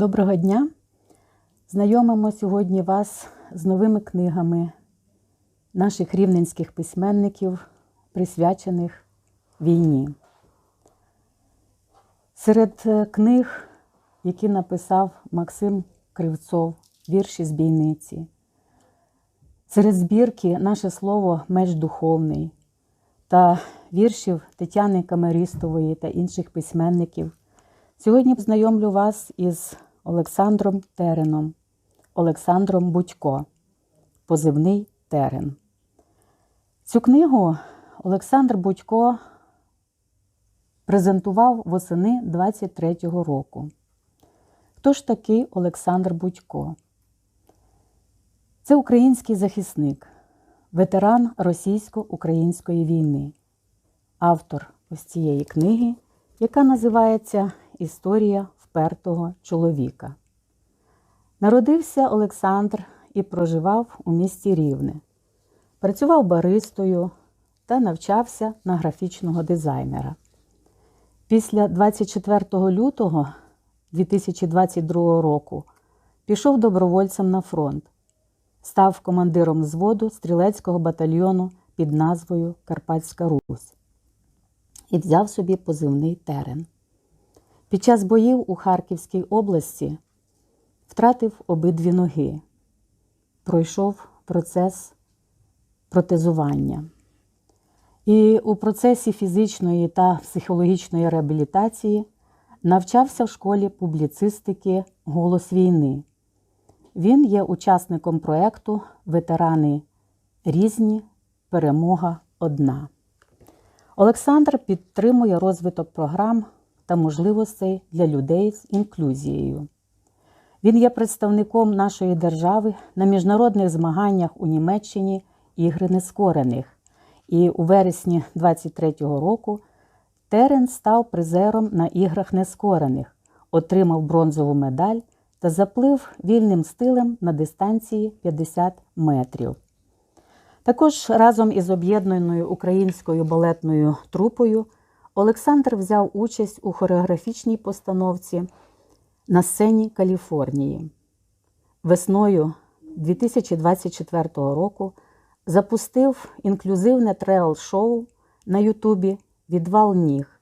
Доброго дня! Знайомимо сьогодні вас з новими книгами наших рівненських письменників, присвячених війні. Серед е, книг, які написав Максим Кривцов, вірші з бійниці. Серед збірки наше слово меч духовний та віршів Тетяни Камерістової та інших письменників. Сьогодні знайомлю вас із Олександром Тереном, Олександром Будько, позивний Терен. Цю книгу Олександр Будько презентував восени 23-го року. Хто ж такий Олександр Будько? Це український захисник, ветеран російсько-української війни, автор ось цієї книги, яка називається Історія впертого чоловіка. Народився Олександр і проживав у місті Рівне. Працював баристою та навчався на графічного дизайнера. Після 24 лютого 2022 року пішов добровольцем на фронт, став командиром взводу стрілецького батальйону під назвою Карпатська Русь і взяв собі позивний терен. Під час боїв у Харківській області втратив обидві ноги, пройшов процес протезування. І у процесі фізичної та психологічної реабілітації навчався в школі публіцистики Голос війни. Він є учасником проєкту Ветерани різні, перемога одна. Олександр підтримує розвиток програм та можливостей для людей з інклюзією. Він є представником нашої держави на міжнародних змаганнях у Німеччині Ігри Нескорених. І у вересні 23-го року Терен став призером на іграх нескорених, отримав бронзову медаль та заплив вільним стилем на дистанції 50 метрів. Також разом із об'єднаною українською балетною трупою Олександр взяв участь у хореографічній постановці на сцені Каліфорнії. Весною 2024 року запустив інклюзивне трейл-шоу на Ютубі Відвал ніг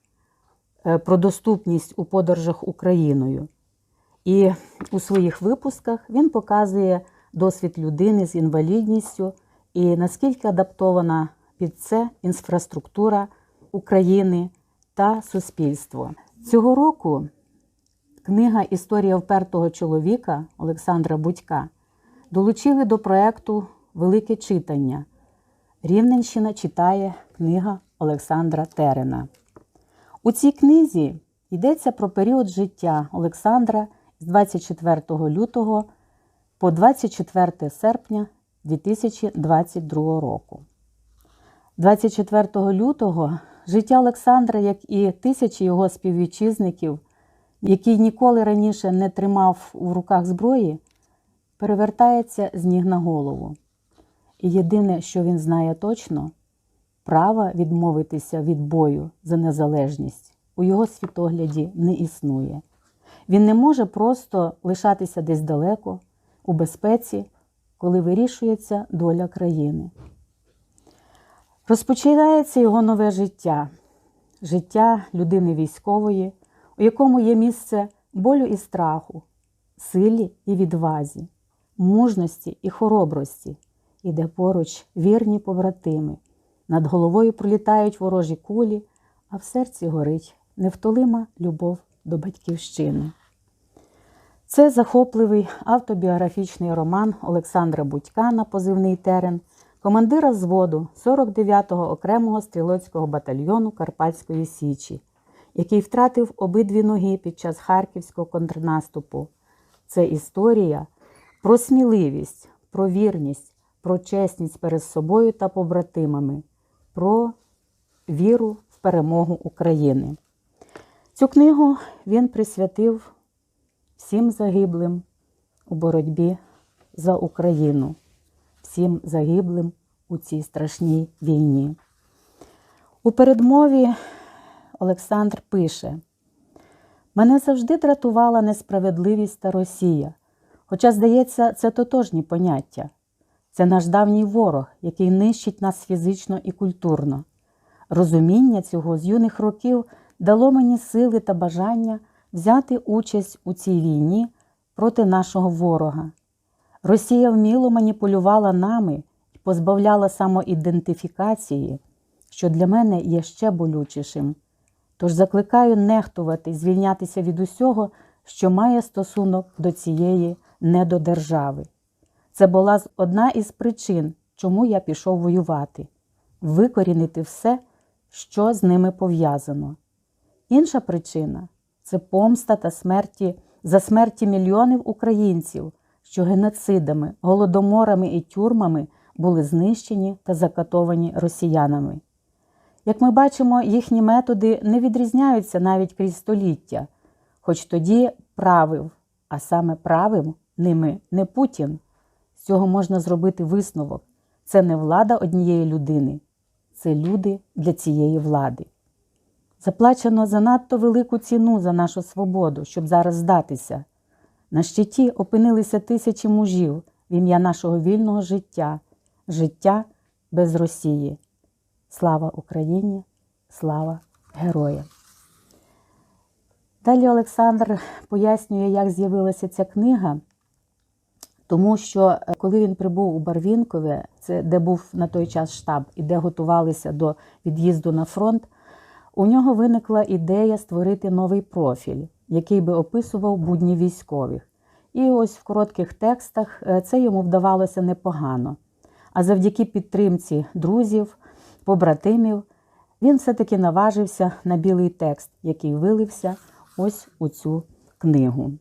е, про доступність у подорожах Україною. І у своїх випусках він показує досвід людини з інвалідністю і наскільки адаптована під це інфраструктура України та суспільство. Цього року книга Історія впертого чоловіка Олександра Будька долучили до проєкту Велике читання. Рівненщина читає книга Олександра Терена. У цій книзі йдеться про період життя Олександра з 24 лютого по 24 серпня 2022 року. 24 лютого життя Олександра, як і тисячі його співвітчизників, який ніколи раніше не тримав у руках зброї, перевертається з ніг на голову. І єдине, що він знає точно, права відмовитися від бою за незалежність у його світогляді не існує. Він не може просто лишатися десь далеко, у безпеці, коли вирішується доля країни. Розпочинається його нове життя, життя людини військової, у якому є місце болю і страху, силі і відвазі, мужності і хоробрості, і де поруч вірні побратими. Над головою пролітають ворожі кулі, а в серці горить невтолима любов до батьківщини. Це захопливий автобіографічний роман Олександра Будька на позивний терен, командира взводу 49-го окремого стрілоцького батальйону Карпатської Січі, який втратив обидві ноги під час харківського контрнаступу. Це історія про сміливість, про вірність, про чесність перед собою та побратимами, про віру в перемогу України. Цю книгу він присвятив всім загиблим у боротьбі за Україну, всім загиблим у цій страшній війні. У передмові Олександр пише: Мене завжди дратувала несправедливість та Росія. Хоча, здається, це тотожні поняття. Це наш давній ворог, який нищить нас фізично і культурно. Розуміння цього з юних років дало мені сили та бажання взяти участь у цій війні проти нашого ворога. Росія вміло маніпулювала нами і позбавляла самоідентифікації, що для мене є ще болючішим. Тож закликаю нехтувати, звільнятися від усього, що має стосунок до цієї недодержави. Це була одна із причин, чому я пішов воювати викорінити все, що з ними пов'язано. Інша причина це помста та смерті за смерті мільйонів українців, що геноцидами, голодоморами і тюрмами були знищені та закатовані росіянами. Як ми бачимо, їхні методи не відрізняються навіть крізь століття, хоч тоді правив, а саме правив ними не Путін. З цього можна зробити висновок. Це не влада однієї людини, це люди для цієї влади. Заплачено занадто велику ціну за нашу свободу, щоб зараз здатися. На щиті опинилися тисячі мужів в ім'я нашого вільного життя, життя без Росії. Слава Україні, слава героям! Далі Олександр пояснює, як з'явилася ця книга, тому що е, коли він прибув у Барвінкове, це де був на той час штаб і де готувалися до від'їзду на фронт, у нього виникла ідея створити новий профіль, який би описував будні військових. І ось в коротких текстах е, це йому вдавалося непогано. А завдяки підтримці друзів, побратимів, він все-таки наважився на білий текст, який вилився ось у цю книгу.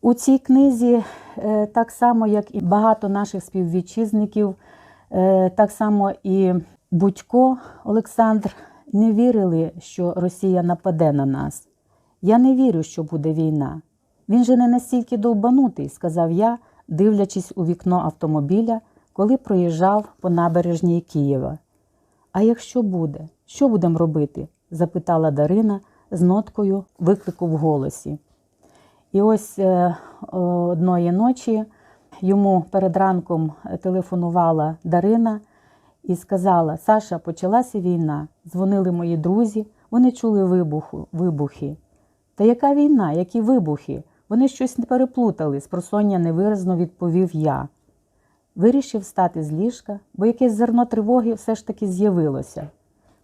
У цій книзі, е, так само, як і багато наших співвітчизників, е, так само і Будько Олександр не вірили, що Росія нападе на нас. Я не вірю, що буде війна. Він же не настільки довбанутий, сказав я, дивлячись у вікно автомобіля, коли проїжджав по набережній Києва. А якщо буде, що будемо робити? запитала Дарина з ноткою виклику в голосі. І ось е, одної ночі йому перед ранком телефонувала Дарина і сказала: Саша, почалася війна. Дзвонили мої друзі, вони чули вибуху, вибухи. Та яка війна, які вибухи? Вони щось не переплутали, спросоння невиразно відповів я. Вирішив встати з ліжка, бо якесь зерно тривоги все ж таки з'явилося.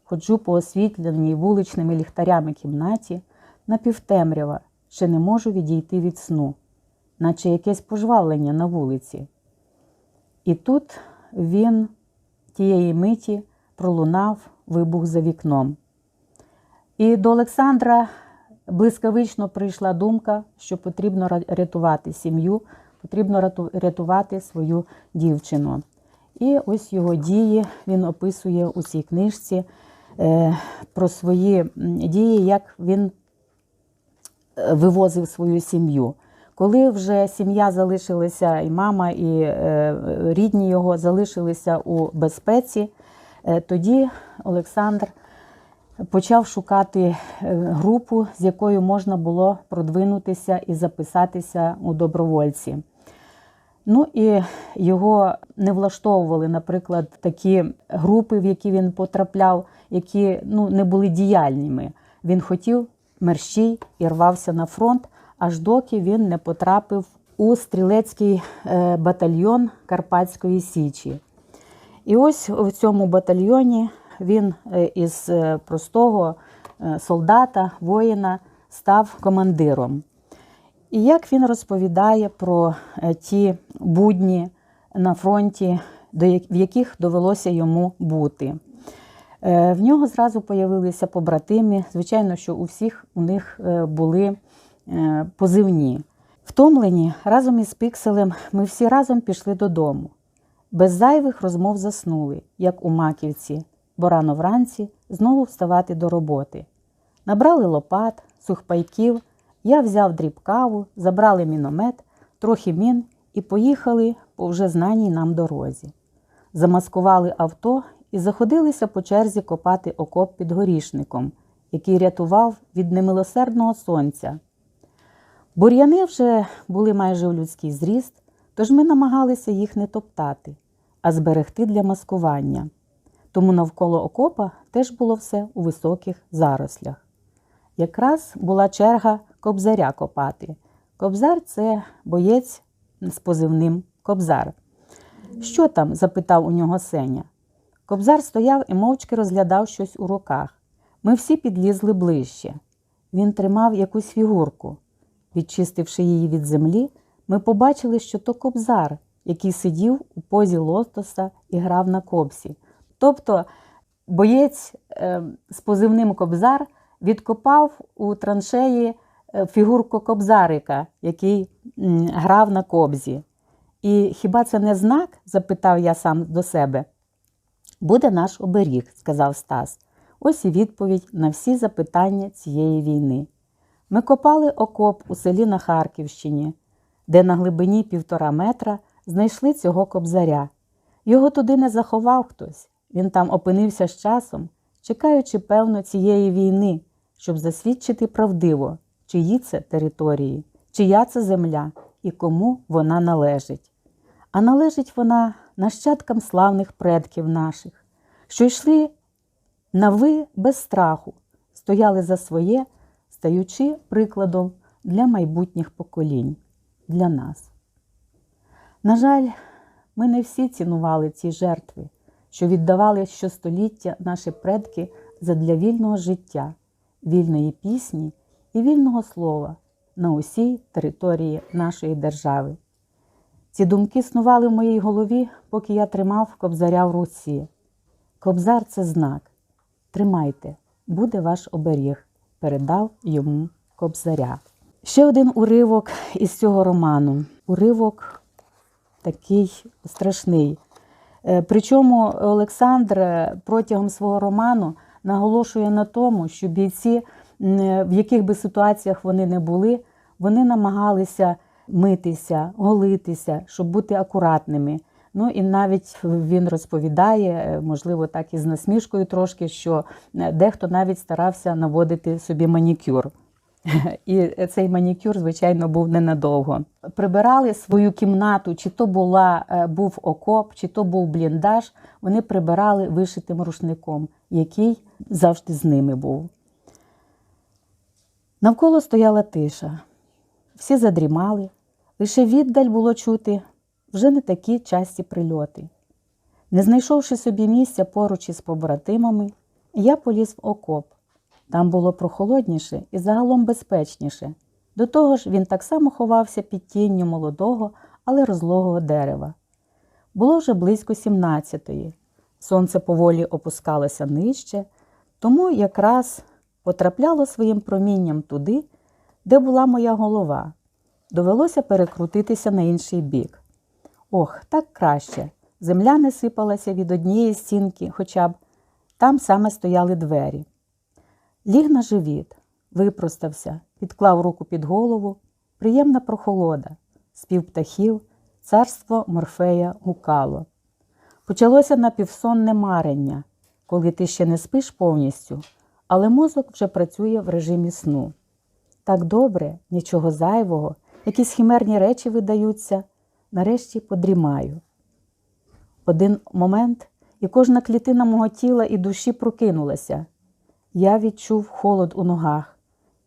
Ходжу по освітленій вуличними ліхтарями кімнаті, напівтемрява, ще не можу відійти від сну, наче якесь пожвавлення на вулиці. І тут він тієї миті пролунав вибух за вікном. І до Олександра блискавично прийшла думка, що потрібно рятувати сім'ю, потрібно рятувати свою дівчину. І ось його дії він описує у цій книжці е, про свої дії, як він е, вивозив свою сім'ю. Коли вже сім'я залишилася, і мама, і е, рідні його залишилися у безпеці, тоді Олександр почав шукати е, групу, з якою можна було продвинутися і записатися у добровольці. Ну і його не влаштовували, наприклад, такі групи, в які він потрапляв, які ну, не були діяльними. Він хотів мерщій і рвався на фронт, аж доки він не потрапив у стрілецький е, батальйон Карпатської Січі. І ось в цьому батальйоні він е, із е, простого е, солдата, воїна став командиром. І як він розповідає про ті будні на фронті, в яких довелося йому бути. В нього зразу появилися побратими. Звичайно, що у всіх у них були позивні. Втомлені разом із Пікселем ми всі разом пішли додому. Без зайвих розмов заснули, як у маківці бо рано вранці знову вставати до роботи. Набрали лопат, сухпайків, я взяв дріб каву, забрали міномет, трохи мін і поїхали по вже знаній нам дорозі. Замаскували авто і заходилися по черзі копати окоп під горішником, який рятував від немилосердного сонця. Бур'яни вже були майже у людський зріст, тож ми намагалися їх не топтати, а зберегти для маскування. Тому навколо окопа теж було все у високих зарослях. Якраз була черга кобзаря копати. Кобзар це боєць з позивним Кобзар. Що там? запитав у нього Сеня. Кобзар стояв і мовчки розглядав щось у руках. Ми всі підлізли ближче. Він тримав якусь фігурку. Відчистивши її від землі, ми побачили, що то кобзар, який сидів у позі лотоса і грав на кобсі. Тобто боєць е, з позивним кобзар відкопав у траншеї е, фігурку кобзарика, який грав на кобзі. І хіба це не знак? запитав я сам до себе. Буде наш оберіг, сказав Стас. Ось і відповідь на всі запитання цієї війни. Ми копали окоп у селі на Харківщині, де на глибині півтора метра знайшли цього кобзаря. Його туди не заховав хтось. Він там опинився з часом, чекаючи, певно, цієї війни, щоб засвідчити правдиво, чиї це території, чия це земля і кому вона належить. А належить вона нащадкам славних предків наших, що йшли на ви без страху, стояли за своє, стаючи прикладом для майбутніх поколінь, для нас. На жаль, ми не всі цінували ці жертви, що віддавали щостоліття наші предки задля вільного життя, вільної пісні і вільного слова на усій території нашої держави. Ці думки снували в моїй голові, поки я тримав кобзаря в руці. Кобзар це знак. Тримайте, буде ваш оберіг, передав йому кобзаря. Ще один уривок із цього роману. Уривок такий страшний. Е, Причому Олександр е, протягом свого роману наголошує на тому, що бійці, в яких би ситуаціях вони не були, вони намагалися митися, голитися, щоб бути акуратними. Ну і навіть він розповідає, е, можливо, так і з насмішкою трошки, що е, дехто навіть старався наводити собі манікюр. І цей манікюр, звичайно, був ненадовго. Прибирали свою кімнату, чи то була, е, був окоп, чи то був бліндаж. Вони прибирали вишитим рушником, який завжди з ними був. Навколо стояла тиша. Всі задрімали, лише віддаль було чути вже не такі часті прильоти. Не знайшовши собі місця поруч із побратимами, я поліз в окоп. Там було прохолодніше і загалом безпечніше. До того ж, він так само ховався під тінню молодого, але розлогого дерева. Було вже близько сімнадцятої. Сонце поволі опускалося нижче, тому якраз потрапляло своїм промінням туди, де була моя голова. Довелося перекрутитися на інший бік. Ох, так краще. Земля не сипалася від однієї стінки, хоча б там саме стояли двері. Ліг на живіт, випростався, підклав руку під голову, приємна прохолода, спів птахів, царство морфея гукало. Почалося напівсонне марення, коли ти ще не спиш повністю, але мозок вже працює в режимі сну. Так добре, нічого зайвого, якісь хімерні речі видаються, нарешті подрімаю. Один момент, і кожна клітина мого тіла і душі прокинулася. Я відчув холод у ногах,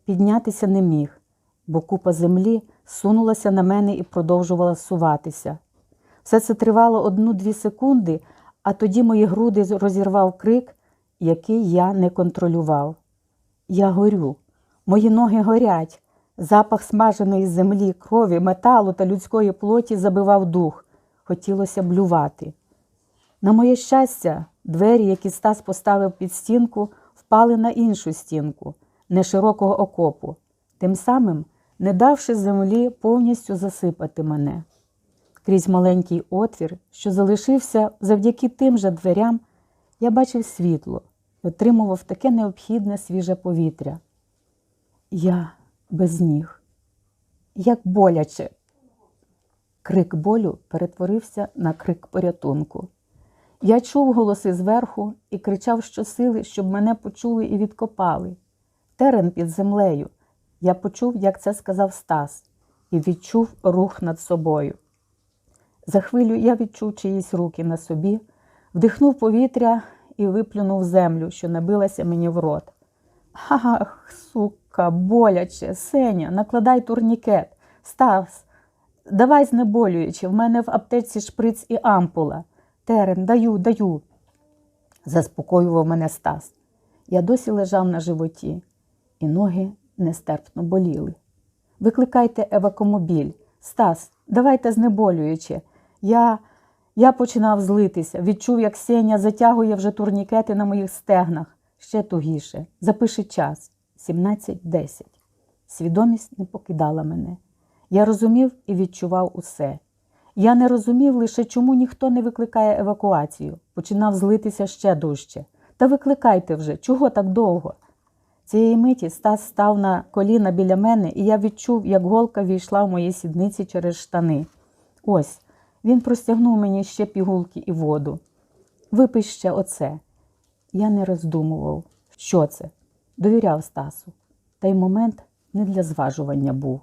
піднятися не міг, бо купа землі сунулася на мене і продовжувала суватися. Все це тривало одну-дві секунди, а тоді мої груди розірвав крик, який я не контролював. Я горю, мої ноги горять, запах смаженої землі, крові, металу та людської плоті забивав дух, хотілося блювати. На моє щастя, двері, які Стас поставив під стінку, впали на іншу стінку, неширокого окопу, тим самим не давши землі повністю засипати мене. Крізь маленький отвір, що залишився завдяки тим же дверям, я бачив світло, отримував таке необхідне свіже повітря. Я без ніг, як боляче. Крик болю перетворився на крик порятунку. Я чув голоси зверху і кричав щосили, щоб мене почули і відкопали. Терен під землею. Я почув, як це сказав Стас, і відчув рух над собою. За хвилю я відчув чиїсь руки на собі, вдихнув повітря і виплюнув землю, що набилася мені в рот. Ах, сука, боляче, Сеня, накладай турнікет. Стас, давай знеболюючи, в мене в аптеці шприц і ампула. Терен, даю, даю, заспокоював мене Стас. Я досі лежав на животі, і ноги нестерпно боліли. Викликайте евакомобіль. Стас, давайте знеболюючи. Я я починав злитися, відчув, як Сеня затягує вже турнікети на моїх стегнах. Ще тугіше. Запиши час 17.10. Свідомість не покидала мене. Я розумів і відчував усе. Я не розумів лише, чому ніхто не викликає евакуацію. Починав злитися ще дужче. Та викликайте вже, чого так довго? Цієї миті Стас став на коліна біля мене, і я відчув, як голка війшла в мої сідниці через штани. Ось, він простягнув мені ще пігулки і воду. Випий ще оце. Я не роздумував, що це. Довіряв Стасу. Та й момент не для зважування був.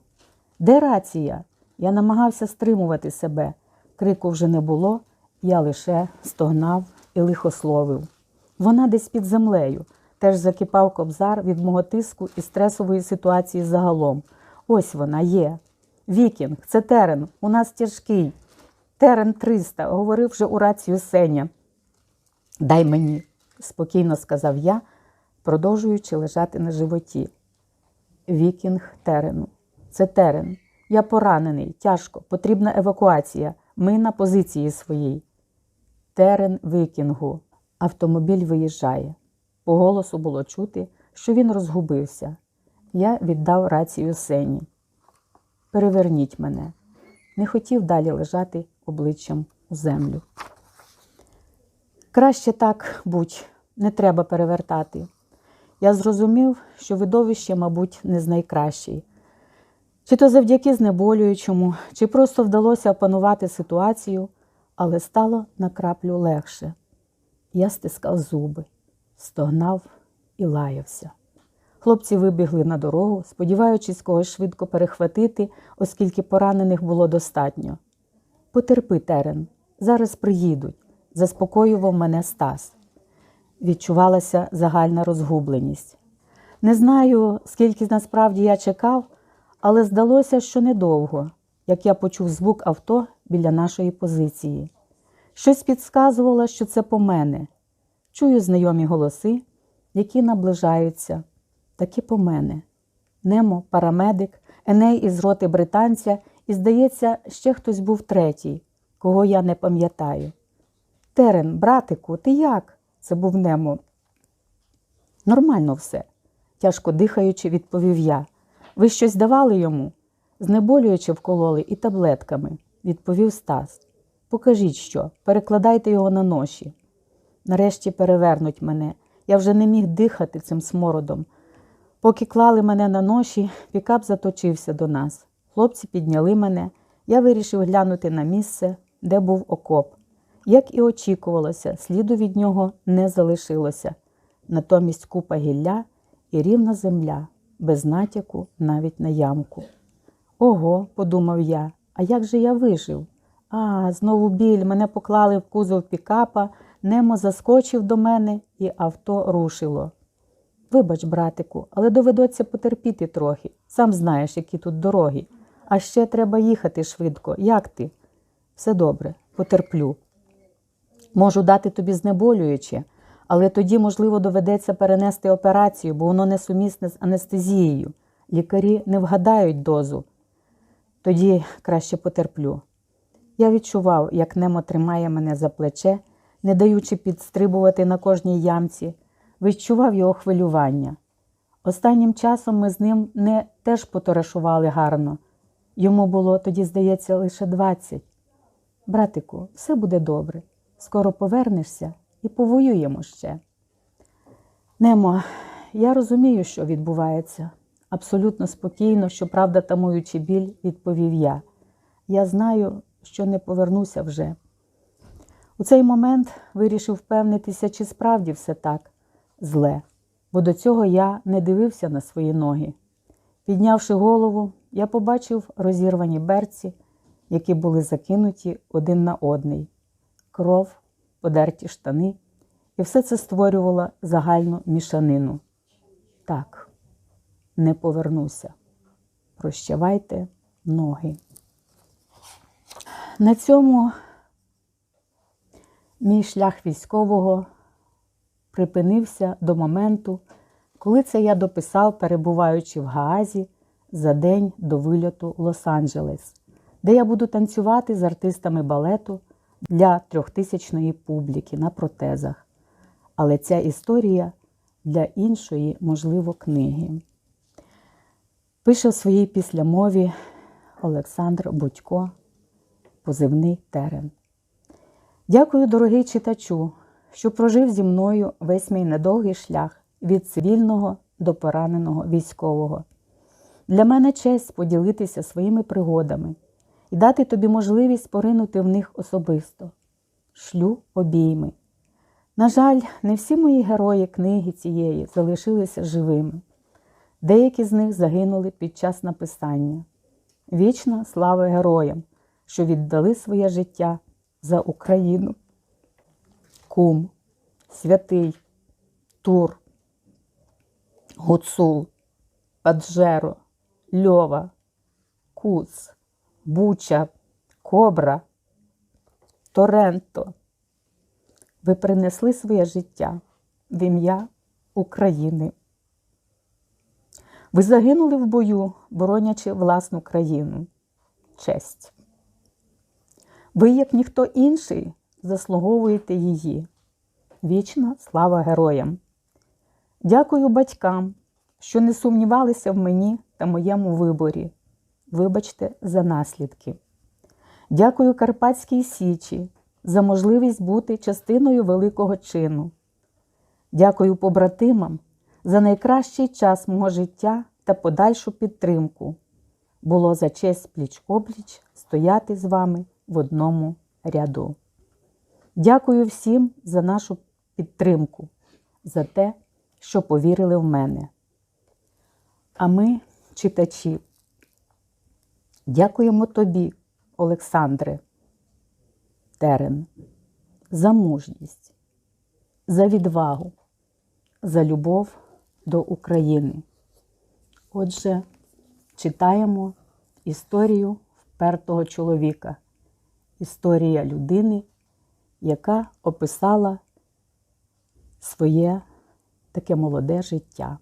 Де рація? Я намагався стримувати себе. Крику вже не було, я лише стогнав і лихословив. Вона десь під землею. Теж закипав кобзар від мого тиску і стресової ситуації загалом. Ось вона є. Вікінг, це терен, у нас тяжкий. Терен 300, говорив вже у рацію Сеня. Дай мені, спокійно сказав я, продовжуючи лежати на животі. Вікінг терену. Це терен. Я поранений, тяжко, потрібна евакуація. Ми на позиції своїй. Терен Вікінгу. Автомобіль виїжджає. По голосу було чути, що він розгубився. Я віддав рацію Сені. Переверніть мене. Не хотів далі лежати обличчям у землю. Краще так будь, не треба перевертати. Я зрозумів, що видовище, мабуть, не з найкращий. Чи то завдяки знеболюючому, чи просто вдалося опанувати ситуацію, але стало на краплю легше. Я стискав зуби, стогнав і лаявся. Хлопці вибігли на дорогу, сподіваючись когось швидко перехватити, оскільки поранених було достатньо. Потерпи, Терен, зараз приїдуть, заспокоював мене Стас. Відчувалася загальна розгубленість. Не знаю, скільки насправді я чекав, але здалося, що недовго, як я почув звук авто біля нашої позиції. Щось підсказувало, що це по мене. Чую знайомі голоси, які наближаються, таки по мене. Немо, парамедик, Еней із роти британця, і, здається, ще хтось був третій, кого я не пам'ятаю. Терен, братику, ти як? Це був Немо. Нормально все, тяжко дихаючи, відповів я. Ви щось давали йому? Знеболюючи вкололи і таблетками, відповів Стас. Покажіть що, перекладайте його на ноші. Нарешті перевернуть мене. Я вже не міг дихати цим смородом. Поки клали мене на ноші, пікап заточився до нас. Хлопці підняли мене. Я вирішив глянути на місце, де був окоп. Як і очікувалося, сліду від нього не залишилося. Натомість купа гілля і рівна земля, без натяку навіть на ямку. Ого, подумав я, а як же я вижив? А, знову біль, мене поклали в кузов пікапа, Немо заскочив до мене, і авто рушило. Вибач, братику, але доведеться потерпіти трохи. Сам знаєш, які тут дороги. А ще треба їхати швидко. Як ти? Все добре, потерплю. Можу дати тобі знеболююче, але тоді, можливо, доведеться перенести операцію, бо воно несумісне з анестезією. Лікарі не вгадають дозу. Тоді краще потерплю. Я відчував, як Немо тримає мене за плече, не даючи підстрибувати на кожній ямці, відчував його хвилювання. Останнім часом ми з ним не теж поторашували гарно. Йому було тоді, здається, лише двадцять. Братику, все буде добре. Скоро повернешся і повоюємо ще. Немо, я розумію, що відбувається. Абсолютно спокійно, щоправда, тамуючи біль, відповів я. Я знаю, що не повернуся вже. У цей момент вирішив впевнитися, чи справді все так зле, бо до цього я не дивився на свої ноги. Піднявши голову, я побачив розірвані берці, які були закинуті один на одний, кров, подерті штани, і все це створювало загальну мішанину. Так, не повернуся. Прощавайте ноги. На цьому мій шлях військового припинився до моменту, коли це я дописав, перебуваючи в Гаазі за день до вильоту Лос-Анджелес, де я буду танцювати з артистами балету для трьохтисячної публіки на протезах. Але ця історія для іншої, можливо, книги. Пише в своїй післямові Олександр Будько, позивний терен. Дякую, дорогий читачу, що прожив зі мною весь мій недовгий шлях від цивільного до пораненого військового. Для мене честь поділитися своїми пригодами і дати тобі можливість поринути в них особисто. Шлю обійми. На жаль, не всі мої герої книги цієї залишилися живими. Деякі з них загинули під час написання. Вічна слава героям, що віддали своє життя за Україну. Кум, святий, Тур, Гуцул, Паджеро, Льова, Куц, Буча, Кобра, Торенто. Ви принесли своє життя в ім'я України. Ви загинули в бою, боронячи власну країну. Честь. Ви, як ніхто інший, заслуговуєте її. Вічна слава героям. Дякую батькам, що не сумнівалися в мені та моєму виборі. Вибачте за наслідки. Дякую Карпатській Січі за можливість бути частиною великого чину. Дякую побратимам за найкращий час мого життя та подальшу підтримку. Було за честь пліч-опліч стояти з вами в одному ряду. Дякую всім за нашу підтримку, за те, що повірили в мене. А ми, читачі, дякуємо тобі, Олександре Терен, за мужність, за відвагу, за любов до України. Отже, читаємо історію впертого чоловіка, історія людини, яка описала своє таке молоде життя.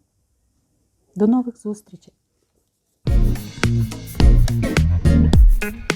До нових зустрічей! thank you